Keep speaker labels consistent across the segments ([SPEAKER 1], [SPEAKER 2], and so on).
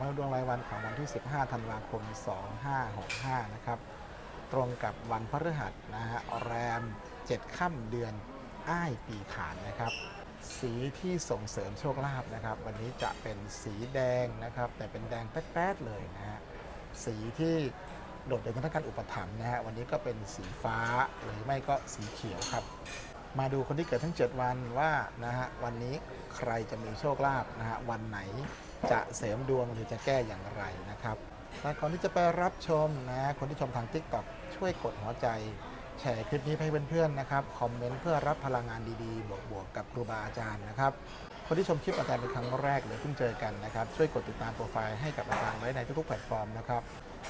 [SPEAKER 1] มาดูดวงรายวันของวันที่ 15 ธันวาคม 2565 นะครับ ตรงกับวันพฤหัสนะฮะแรม 7 ค่ำเดือนอ้ายปีขานนะครับ สีที่ส่งเสริมโชคลาภนะครับ วันนี้จะเป็นสีแดงนะครับ แต่เป็นแดงแป๊ดๆเลยนะฮะ สีที่โดดเด่นทางการอุปถัมภ์นะฮะ วันนี้ก็เป็นสีฟ้าหรือไม่ก็สีเขียวครับมาดูคนที่เกิดทั้ง 7 วันว่านะฮะวันนี้ใครจะมีโชคลาภนะฮะวันไหน จะเสริมดวงหรือจะแก้อย่างไรนะครับและก่อนที่จะไปรับชมนะ คนที่ชมทาง Tik t o อกช่วยกดหัวใจ แชร์คลิปนี้ให้เพื่อนๆนะครับ คอมเมนต์เพื่อรับพลังงานดีๆ บวกๆกับครูบาอาจารย์นะครับ คนที่ชมคลิปอาจารย์เป็นครั้งแรกหรือเพิ่งเจอกันนะครับ ช่วยกดติดตามโปรไฟล์ให้กับอาจารย์ไว้ในทุกๆแพลตฟอร์มนะครับ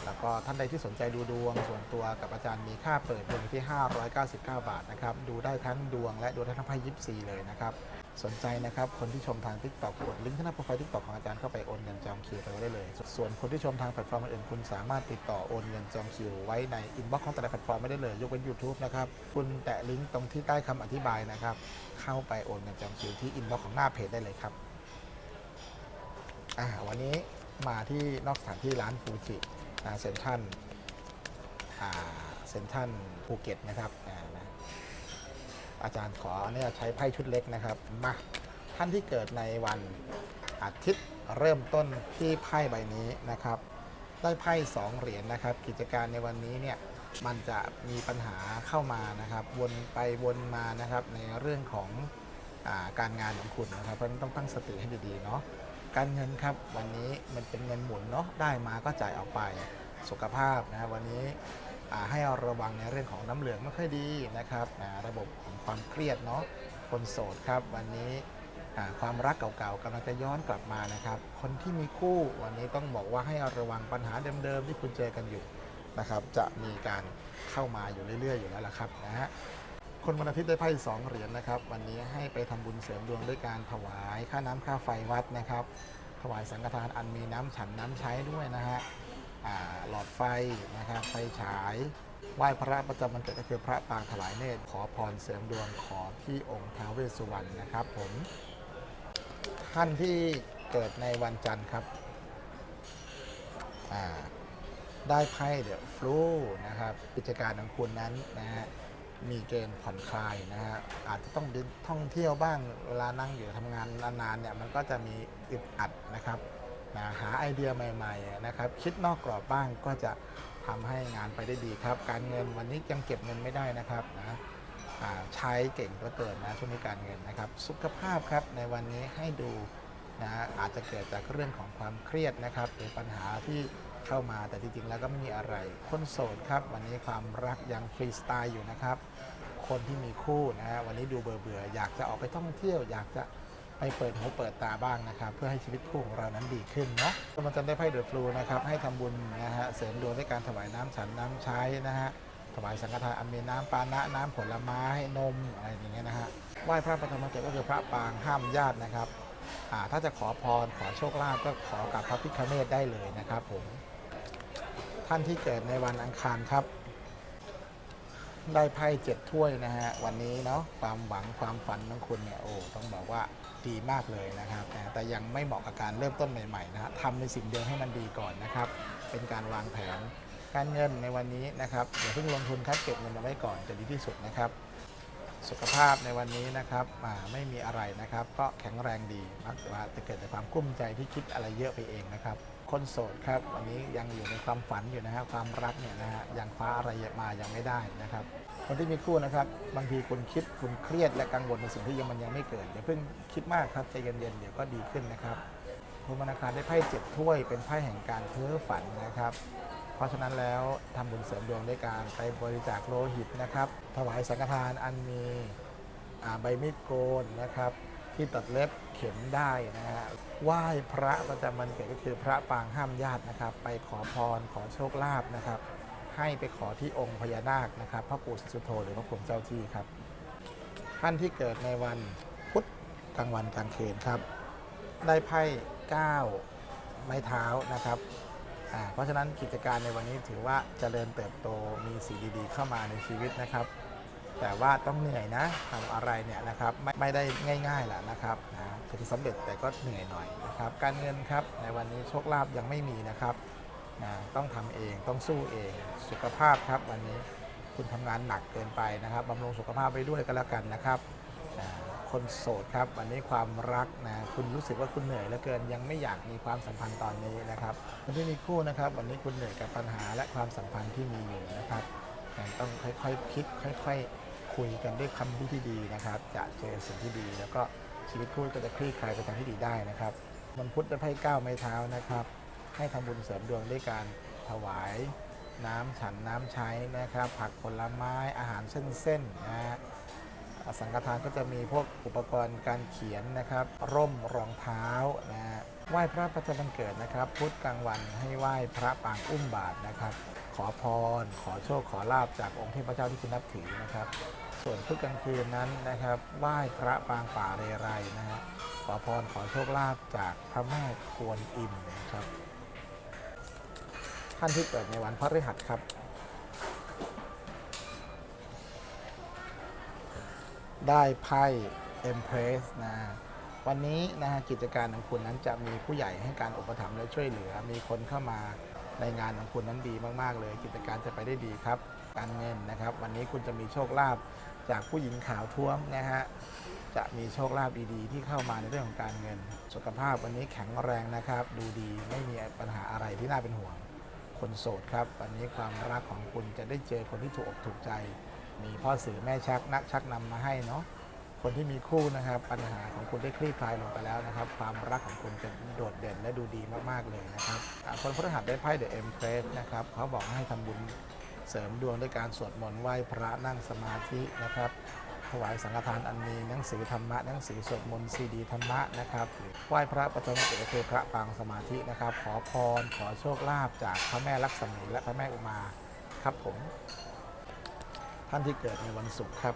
[SPEAKER 1] แล้วก็ท่านใดที่สนใจดูดวง ส่วนตัวกับอาจารย์มีค่าเปิดดวงที่ 599 บาทนะครับ ดูได้ทั้งดวงและดูได้ทั้งไพ่ยิปซีเลยนะครับ สนใจนะครับ คนที่ชมทาง Tik t o อกกดลิงก์ที่หน้าโปรไฟล์ Tik t o อกของอาจารย์เข้าไปโอนเงินจองคิวไปไว้ได้เลย ส่วนคนที่ชมทางแพลตฟอร์มอื่นคุณสามารถติดต่อโอนเงินจองคิวไว้ในอินบ็อกซ์ของแต่ละแพลตฟอร์มไม่ได้เลยยกเว้น YouTube นะครับ คุณแตะลิงก์ตรงที่ใต้คำอธิบายนะครับ เข้าไปโอนเงินจองคิวที่อินบ็อกซ์ของหน้าเพจได้เลยครับอ่าวันนี้มาที่นอกสถานที่ร้านฟูจิเซ็นทรัลเซ็นทรัลภูเก็ตนะครับ อาจารย์ขอเนี่ยใช้ไพ่ชุดเล็กนะครับมาท่านที่เกิดในวันอาทิตย์เริ่มต้นที่ไพ่ใบนี้นะครับ ได้ไพ่สองเหรียญนะครับ กิจการในวันนี้เนี่ยมันจะมีปัญหาเข้ามานะครับ วนไปวนมานะครับในเรื่องของอาการงานของคุณนะครับเพราะฉะนั้นต้องตั้งสติให้ดีๆเนาะการเงินครับวันนี้มันเป็นเงินหมุนเนาะได้มาก็จ่ายออกไปสุขภาพนะครับวันนี้ ให้ระวังในเรื่องของน้ำเหลืองไม่ค่อยดีนะครับอ่าระบบของความเครียดเนาะคนโสดครับ วันนี้อ่าความรักเก่าๆกำลังจะย้อนกลับมานะครับ คนที่มีคู่วันนี้ต้องบอกว่าให้ระวังปัญหาเดิมๆที่คุณเจอกันอยู่นะครับจะมีการเข้ามาอยู่เรื่อยๆ อยู่แล้วล่ะครับนะฮะคนวันอาทิตย์ได้ไพ่สองเหรียญนะครับ วันนี้ให้ไปทำบุญเสริมดวงด้วยการถวายค่าน้ำค่าไฟวัดนะครับ ถวายสังฆทานอันมีน้ำฉันน้ำใช้ด้วยนะฮะ หลอดไฟนะครับไฟฉายไหว้พระประจำวันเกิดก็คือพระปางถวายเนตรขอพรเสริมดวงขอที่องค์ท้าวเวสสุวรรณนะครับผมท่านที่เกิดในวันจันทร์ครับได้ไพ่เดอะฟลูนะครับกิจการของคุณนั้นนะฮะมีเกณฑ์ผ่อนคลายนะฮะอาจจะต้องเดินท่องเที่ยวบ้างเวลานั่งอยู่ทำงานนานๆเนี่ยมันก็จะมีอึดอัดนะครับ นะหาไอเดียใหม่ๆนะครับคิดนอกกรอบบ้างก็จะทำให้งานไปได้ดีครับ การเงินวันนี้ยังเก็บเงินไม่ได้นะครับนะใช้เก่งเหลือเกินนะช่วงนี้การเงินนะครับ สุขภาพครับในวันนี้ให้ดูนะอาจจะเกิดจากเรื่องของความเครียดนะครับหรือปัญหาที่เข้ามาแต่จริงๆแล้วก็ไม่มีอะไร คนโสดครับ วันนี้ความรักยังฟรีสไตล์อยู่นะครับ คนที่มีคู่นะฮะวันนี้ดูเบื่อๆอยากจะออกไปท่องเที่ยว อยากจะ ไปเปิดหูเปิดตาบ้างนะครับ เพื่อให้ชีวิตคู่ของเรานั้นดีขึ้นเนาะมันจะได้ไพ่เดือะฟลูนะครับ ให้ทำบุญนะฮะเสริมดวงด้วยการถวายน้ำฉันน้ำใช้นะฮะถวายสังฆทานอันมีน้ำปานะน้ำผลไม้นมอะไรอย่างเงี้ยนะฮะไหว้พระประธรรมเจก็คือพระปางห้ามญาตินะครับอ่าถ้าจะขอพรขอโชคลาภก็ขอกับพระพิฆเนศได้เลยนะครับผมท่านที่เกิดในวันอังคารครับได้ไพ่เจ็ดถ้วยนะฮะวันนี้เนาะความหวังความฝันของคุณเนี่ยโอ้ต้องบอกว่า ดีมากเลยนะครับ แต่ยังไม่เหมาะกับการเริ่มต้นใหม่ๆนะฮะทำในสิ่งเดียวให้มันดีก่อนนะครับ เป็นการวางแผนการเงินในวันนี้นะครับอย่าเพิ่งลงทุนครับเก็บเงินมาไว้ก่อนจะดีที่สุดนะครับ สุขภาพในวันนี้นะครับไม่มีอะไรนะครับ ก็แข็งแรงดีมักจะว่าจะเกิดจากความกุ้มใจที่คิดอะไรเยอะไปเองนะครับ คนโสดครับวันนี้ยังอยู่ในความฝันอยู่นะฮะความรักเนี่ยนะฮะยังคว้าอะไรมายังไม่ได้นะครับคนที่มีคู่นะครับบางทีคุณคิดคุณเครียดและกังวลในสิ่งที่ยังมันยังไม่เกิดอย่าเพิ่งคิดมากครับใจเย็นๆเดี๋ยวก็ดีขึ้นนะครับคุณธนาคารได้ไพ่เจ็ดถ้วยเป็นไพ่แห่งการเพ้อฝันนะครับ เพราะฉะนั้นแล้วทำบุญเสริมดวงด้วยการไปบริจาคโลหิตนะครับ ถวายสังฆทานอันมีใบมีดโกนนะครับ ที่ตัดเล็บเข็มได้นะฮะ ไหว้พระประจำวันเกิดก็คือพระปางห้ามญาตินะครับ ไปขอพรขอโชคลาภนะครับ ให้ไปขอที่องค์พญานาคนะครับพระปู่สุโธหรือพระพรหมเจ้าที่ครับ ท่านที่เกิดในวันพุธกลางวันกลางคืนครับ ได้ไพ่9ไม้เท้านะครับเพราะฉะนั้นกิจการในวันนี้ถือว่าเจริญเติบโตมีสิ่งดีๆ เข้ามาในชีวิตนะครับ แต่ว่าต้องเหนื่อยนะทำอะไรเนี่ยนะครับไม่ไม่ได้ง่ายๆแหละนะครับนะถึงสำเร็จแต่ก็เหนื่อยหน่อยนะครับ การเงินครับในวันนี้โชคลาภยังไม่มีนะครับนะต้องทำเองต้องสู้เอง สุขภาพครับวันนี้คุณทำงานหนักเกินไปนะครับบำรุงสุขภาพไปด้วยก็แล้วกันนะครับนะคนโสดครับวันนี้ความรักนะคุณรู้สึกว่าคุณเหนื่อยเหลือเกิน ยังไม่อยากมีความสัมพันธ์ตอนนี้นะครับคนที่มีคู่นะครับ วันนี้คุณเหนื่อยกับปัญหาและความสัมพันธ์ที่มีอยู่นะครับต่ต้องค่อยๆคคิดค่อย ๆ คุยกันด้วยคำพูดที่ดีนะครับ จะเจอสิ่งที่ดี แล้วก็ชีวิตคู่ก็จะคลี่คลายไปทางที่ดีได้นะครับวันพุธได้ไพ่เก้าไม้เท้านะครับ ให้ทำบุญเสริมดวงด้วยการถวายน้ำฉันน้ำใช้นะครับ ผักผลไม้อาหารเส้นๆนะฮะสังฆทานก็จะมีพวกอุปกรณ์การเขียนนะครับ ร่มรองเท้านะฮะ ไหว้พระประจำวันเกิดนะครับ พุธกลางวันให้ไหว้พระปางอุ้มบาทนะครับ ขอพร ขอโชคขอลาบจากองค์เทพเจ้าที่คุณนับถือนะครับ ส่วนพุธกลางคืนนั้นนะครับ ไหว้พระปางป่าเรไรนะฮะขอพรขอโชคลาภจากพระแม่กวนอิมนะครับ ท่านที่เกิดในวันพฤหัสครับ ได้ไพ่เอ็มเพรสนะ วันนี้นะฮะกิจการของคุณนั้นจะมีผู้ใหญ่ให้การอุปถัมภ์และช่วยเหลือ มีคนเข้ามาในงานของคุณนั้นดีมากๆ เลย กิจการจะไปได้ดีครับ การเงินนะครับ วันนี้คุณจะมีโชคลาภจากผู้หญิงขาวท้วมนะฮะจะมีโชคลาภดีๆ ที่เข้ามาในเรื่องของการเงิน สุขภาพวันนี้แข็งแรงนะครับ ดูดีไม่มีปัญหาอะไรที่น่าเป็นห่วง คนโสดครับ วันนี้ความรักของคุณจะได้เจอคนที่ถูกอกถูกใจ มีพ่อสื่อแม่ชักนักชักนำมาให้เนาะ คนที่มีคู่นะครับ ปัญหาของคุณได้คลี่คลายลงไปแล้วนะครับ ความรักของคุณจะโดดเด่นและดูดีมากๆเลยนะครับคนพฤหัสได้ไพ่เดอะเอ็มเพรสนะครับเขาบอกให้ทำบุญเสริมดวงด้วยการสวดมนต์ไหว้พระนั่งสมาธินะครับถวายสังฆทานอันมีหนังสือธรรมะหนังสือสวดมนต์ซีดีธรรมะนะครับหรือไหว้พระประจำวันเกิดคือพระปางสมาธินะครับ ขอพรขอโชคลาภจากพระแม่ลักษมีและพระแม่อุมาครับผม ท่านที่เกิดในวันศุกร์ครับ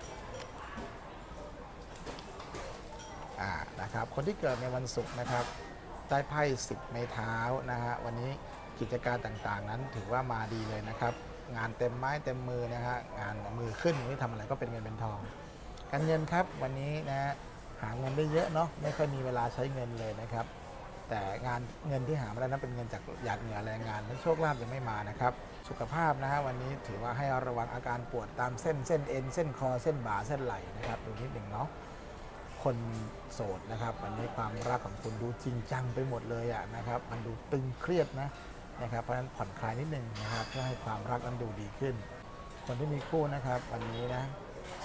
[SPEAKER 1] นะครับ คนที่เกิดในวันศุกร์นะครับได้ไพ่สิบไม้เท้านะฮะวันนี้กิจการต่างๆ นั้นถือว่ามาดีเลยนะครับ งานเต็มไม้เต็มมือนะฮะงานมือขึ้นไม่ทำอะไรก็เป็นเงินเป็นทอง การเงินครับวันนี้นะหาเงินได้เยอะเนาะไม่ค่อยมีเวลาใช้เงินเลยนะครับ แต่งานเงินที่หามาได้นั้นเป็นเงินจากหยาดเหงื่อแรงงานนั้นโชคลาภยังไม่มานะครับ สุขภาพนะฮะวันนี้ถือว่าให้ระวังอาการปวดตามเส้นเส้นเอ็นเส้นคอเส้นบ่าเส้นไหล่นะครับดูนิดหนึ่งเนาะ คนโสดนะครับวันนี้ความรักของคุณดูจริงจังไปหมดเลยอะนะครับ มันดูตึงเครียดนะนะครับ เพราะฉะนั้นผ่อนคลายนิดนึงนะครับเพื่อให้ความรักนั้นดูดีขึ้น คนที่มีคู่นะครับ วันนี้นะ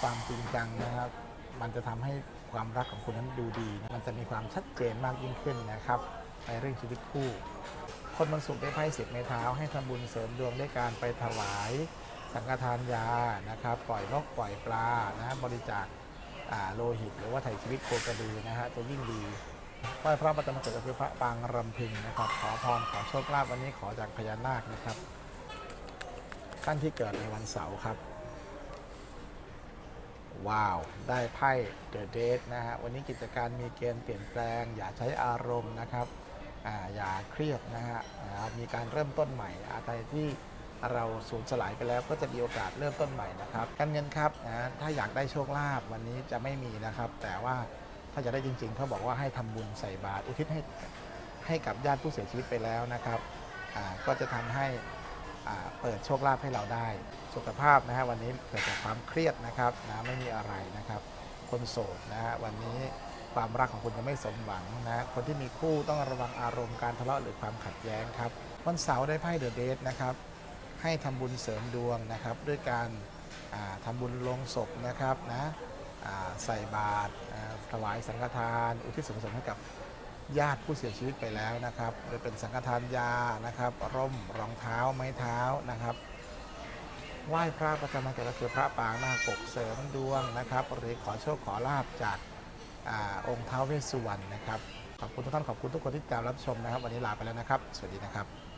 [SPEAKER 1] ความจริงจังนะครับ มันจะทำให้ความรักของคุณนั้นดูดี มันจะมีความชัดเจนมากยิ่งขึ้นนะครับ ในเรื่องชีวิตคู่ คนวันศุกร์ได้ไพ่สิบไม้เท้าให้ทำบุญเสริมดวงด้วยการไปถวาย สังฆทานยานะครับ ปล่อยนกปล่อยปลานะบริจาค โลหิต หรือว่าไถ่ชีวิตโคกระดือนะฮะจะยิ่งดีไหว้พระประจำเกิดก็คือพระปางรำพึงนะครับ ขอพรขอโชคลาภวันนี้ขอจากพญานาคนะครับท่านที่เกิดในวันเสาร์ครับ ว้าว ได้ไพ่เดอะเดทนะฮะวันนี้กิจการมีเกณฑ์เปลี่ยนแปลง อย่าใช้อารมณ์นะครับออย่าเครียดนะฮะมีการเริ่มต้นใหม่อะไรที่ เราสูญสลายไปแล้วก็จะมีโอกาสเริ่มต้นใหม่นะครับการเงินครับนะถ้าอยากได้โชคลาภวันนี้จะไม่มีนะครับ แต่ว่าถ้าจะได้จริง ๆเขาบอกว่าให้ทำบุญใส่บาตรอุทิศให้ให้กับญาติผู้เสียชีวิตไปแล้วนะครับก็จะทำให้เปิดโชคลาภให้เราได้ สุขภาพนะฮะวันนี้เกิดจากความเครียดนะครับนะไม่มีอะไรนะครับ คนโสดนะฮะวันนี้ความรักของคุณจะไม่สมหวังนะคนที่มีคู่ต้องระวังอารมณ์การทะเลาะหรือความขัดแย้งครับวันเสาร์ได้ไพ่เดอะเดทนะครับ ให้ทำบุญเสริมดวงนะครับ ด้วยการาทำบุญลงศพนะครับนะใส่บาตรถวายสังฆทาน อุทิศส่วนกุศลให้กับญาติผู้เสียชีวิตไปแล้วนะครับโดยเป็นสังฆทานยานะครับ ร่มรองเท้าไม้เท้านะครับไหว้พระประจำวันเกิดก็คือพระปางนาคปกเสริมดวงนะครับหรือขอโชคขอลาบจากอาองค์เท้าวเวสสุวรรณนะครับขอบคุณทุกท่านขอบคุณทุกคนที่ติดตามรับชมนะครับ วันนี้ลาไปแล้วนะครับ สวัสดีนะครับ